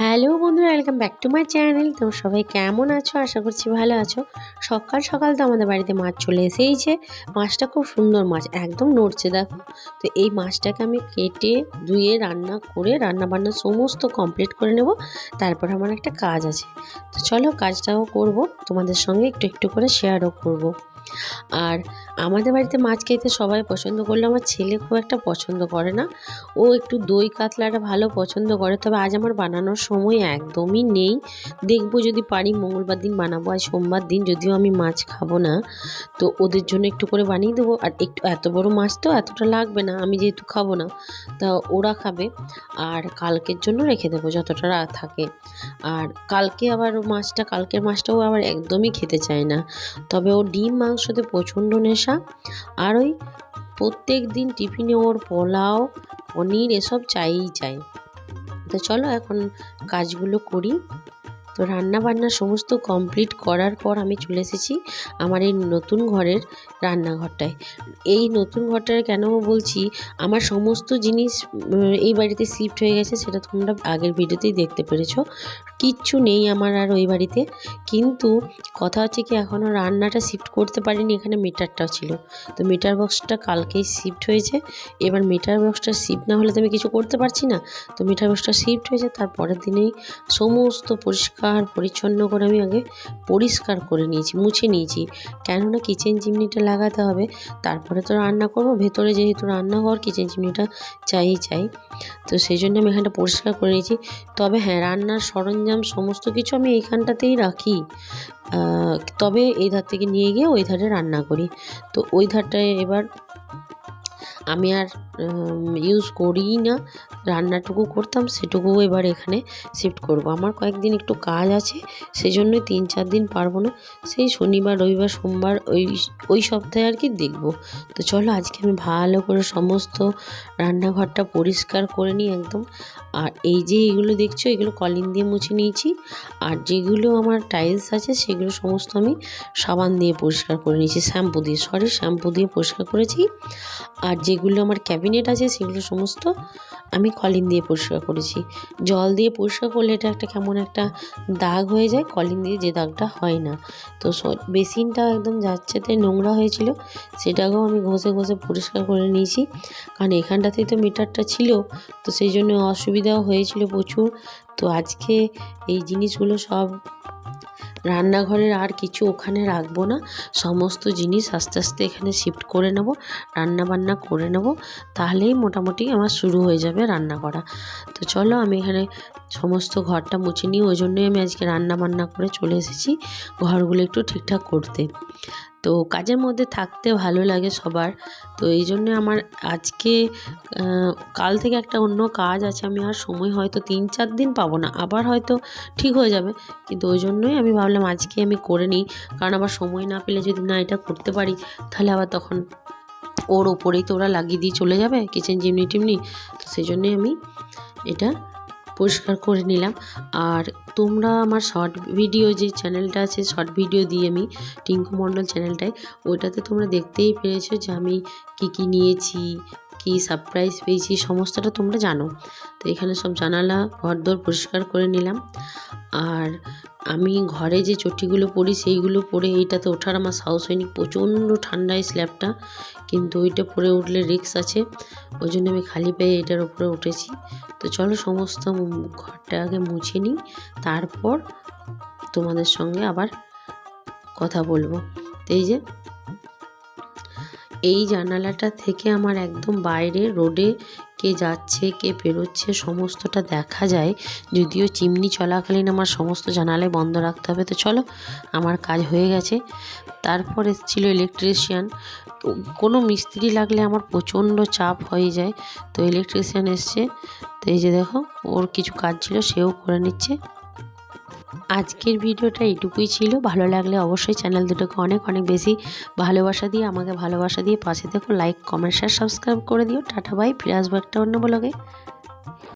Hello বন্ধুরা welcome back to my channel তো সবাই কেমন আছো? আশা করছি ভালো আছো। সকাল সকাল তো আমাদের বাড়িতে মাছ চলে এসেইছে। মাছটা খুব সুন্দর মাছ, একদম নড়ছে দেখো। তো এই মাছটাকে আমি কেটে ধুয়ে রান্না করে রান্না বান্না সমস্ত কমপ্লিট করে নেব। তারপর আমার একটা কাজ আছে। তো চলো কাজটাও করব। তোমাদের সঙ্গে একটু একটু করে শেয়ারও করব। আর আমাদের বাড়িতে মাছ খেতে সবাই পছন্দ করলে আমার ছেলে খুব একটা পছন্দ করে না। ও একটু দই কাতলাটা ভালো পছন্দ করে, তবে আজ আমার বানানোর সময় একদমই নেই। দেখব যদি পারি মঙ্গলবার দিন বানাবো, আজ সোমবার দিন যদিও আমি মাছ খাব না। তো ওদের জন্য একটু করে বানিয়ে দেবো। আর একটু, এত বড় মাছ তো এতটা লাগবে না, আমি যেহেতু খাব না, তা ওরা খাবে। আর কালকের জন্য রেখে দেবো যতটা রা- থাকে। আর কালকে আবার মাছটা, কালকের মাছটাও আবার একদমই খেতে চায় না। তবে ও ডিম মাংসতে প্রচণ্ড নেশা, আর ওই প্রত্যেক দিন টিফিনে ওর পোলাও, পনির, এসব চাইই চাই। তো চলো এখন কাজগুলো করি। তো রান্না বান্না সমস্ত কমপ্লিট করার পর আমি চলে এসেছি আমার এই নতুন ঘরের রান্নাঘরটায়। এই নতুন ঘরটায় কেন বলছি? আমার সমস্ত জিনিস এই বাড়িতে শিফট হয়ে গেছে, সেটা তোমরা আগের ভিডিওতেই দেখতে পেরেছ। কিচ্ছু নেই আমার আর ওই বাড়িতে। কিন্তু কথা হচ্ছে কি এখনও রান্নাটা শিফট করতে পারিনি, এখানে মিটারটাও ছিল। তো মিটার বক্সটা কালকেই শিফট হয়েছে। এবার মিটার বক্সটা শিফট না হলে তো আমি কিছু করতে পারছি না। তো মিটার বক্সটা শিফট হয়েছে তার পরের দিনেই সমস্ত পরিষ্কার পরিচ্ছন্ন করে আমি আগে পরিষ্কার করে নিয়েছি, মুছে নিয়েছি। কেননা কিচেন চিমনিটা লাগাতে হবে, তারপরে তো রান্না করব, ভেতরে যেহেতু রান্নাঘর কিচেন চিমনিটা চাই চাই। তো সেই জন্য আমি এখানটা পরিষ্কার করে নিয়েছি। তবে হ্যাঁ রান্নার সরঞ্জাম সমস্ত কিছু আমি এইখানটাতেই রাখি। তবে এই ধার থেকে নিয়ে গিয়ে ওই ধারে রান্না করি। তো ওই ধারটায় এবার আমি আর ইউজ করিই না। রান্নাটুকু করতাম, সেটুকুও এবার এখানে শিফট করব। আমার কয়েকদিন একটু কাজ আছে সেই জন্যই তিন চার দিন পারব না। সেই শনিবার, রবিবার, সোমবার ওই ওই সপ্তাহে আর কি দেখব। তো চলো, আজকে আমি ভালো করে সমস্ত রান্নাঘরটা পরিষ্কার করে নিই একদম। আর এই যে এগুলো দেখছ, এগুলো কলিন দিয়ে মুছে নিয়েছি। আর যেগুলো আমার টাইলস আছে, সেগুলো সমস্ত আমি সাবান দিয়ে পরিষ্কার করে নিয়েছি, শ্যাম্পু দিয়ে সরি শ্যাম্পু দিয়ে পরিষ্কার করেছি। আর যেগুলো আমার ক্যাবিনেট আছে, সেগুলো সমস্ত আমি কলিন দিয়ে পরিষ্কার করেছি। জল দিয়ে পরিষ্কার করলে এটা একটা কেমন একটা দাগ হয়ে যায়, কলিন দিয়ে যে দাগটা হয় না। তো বেসিনটা একদম যাচ্ছেতে নোংরা হয়েছিল, সেটাকেও আমি ঘষে ঘষে পরিষ্কার করে নিয়েছি। কারণ এখানটাতেই তো মিটারটা ছিল, তো সেই জন্য অসুবিধাও হয়েছিল প্রচুর। তো আজকে এই জিনিসগুলো সব রান্নাঘরের আর কিছু ওখানে রাখব না। সমস্ত জিনিস আস্তে আস্তে এখানে শিফট করে নেব রান্না বান্না করে নেব, তাহলেই মোটামুটি আমার শুরু হয়ে যাবে রান্না করা। তো চলো আমি এখানে সমস্ত ঘরটা মুছে নিই, ওই জন্যই আমি আজকে রান্না বান্না করে চলে এসেছি, ঘরগুলো একটু ঠিকঠাক করতে। তো কাজের মধ্যে থাকতে ভালো লাগে সবার। তো এই জন্য আমার আজকে কাল থেকে একটা অন্য কাজ আছে, আমি আর সময় হয়তো তিন চার দিন পাবো না, আবার হয়তো ঠিক হয়ে যাবে। কিন্তু ওই জন্যই আমি ভাবলাম আজকে আমি করে নিই, কারণ আবার সময় না পেলে যদি না এটা করতে পারি, তাহলে আবার তখন ওর ওপরেই তো ওরা লাগিয়ে দিয়ে চলে যাবে কিচেন চিমনি টিমনি তো সেই জন্যই আমি এটা পরিষ্কার করে নিলাম। আর তোমরা আমার শর্ট ভিডিও যে চ্যানেলটা আছে শর্ট ভিডিও দিয়ে আমি টিঙ্কু মণ্ডল চ্যানেলটায় ওইটাতে তোমরা দেখতেই পেরেছ যে আমি কি কি নিয়েছি, কি সারপ্রাইজ পেয়েছি, সমস্তটা তোমরা জানো। তো এখানে সব জানালা, ঘরদোর পরিষ্কার করে নিলাম। আর আমি ঘরে যে চটিগুলো পরি, সেইগুলো পরে এইটাতে ওঠার আমার সাহস হয়নি। প্রচণ্ড ঠান্ডায় স্ল্যাবটা, কিন্তু ওইটা পরে উঠলে রিক্স আছে। ওই জন্য আমি খালি পেয়ে এটার উপরে উঠেছি। তো চলো সমস্ত ঘরটা আগে মুছে নিই, তারপর তোমাদের সঙ্গে আবার কথা বলব। এই যে, এই জানালাটা থেকে আমার একদম বাইরে, রোডে কে যাচ্ছে, কে বেরোচ্ছে, সমস্তটা দেখা যায়। যদিও চিমনি চলাকালীন আমার সমস্ত জানালে বন্ধ রাখতে হবে। তো চলো, আমার কাজ হয়ে গেছে। তারপর এসেছিল ইলেকট্রিশিয়ান কোনো মিস্ত্রি লাগলে আমার প্রচণ্ড চাপ হয়ে যায়। তো ইলেকট্রিশিয়ান এসছে। তো এই যে দেখো, ওর কিছু কাজ ছিল, সেও করে নিচ্ছে। আজকের ভিডিওটা এটুকুই ছিল। ভালো লাগলে অবশ্যই চ্যানেল দুটোকে অনেক অনেক বেশি ভালোবাসা দিয়ে আমাকে ভালোবাসা দিয়ে পাশে দেখো লাইক কমেন্ট শেয়ার সাবস্ক্রাইব করে দিও। টাটা বাই ফিরে আসব একটা অন্য ব্লগে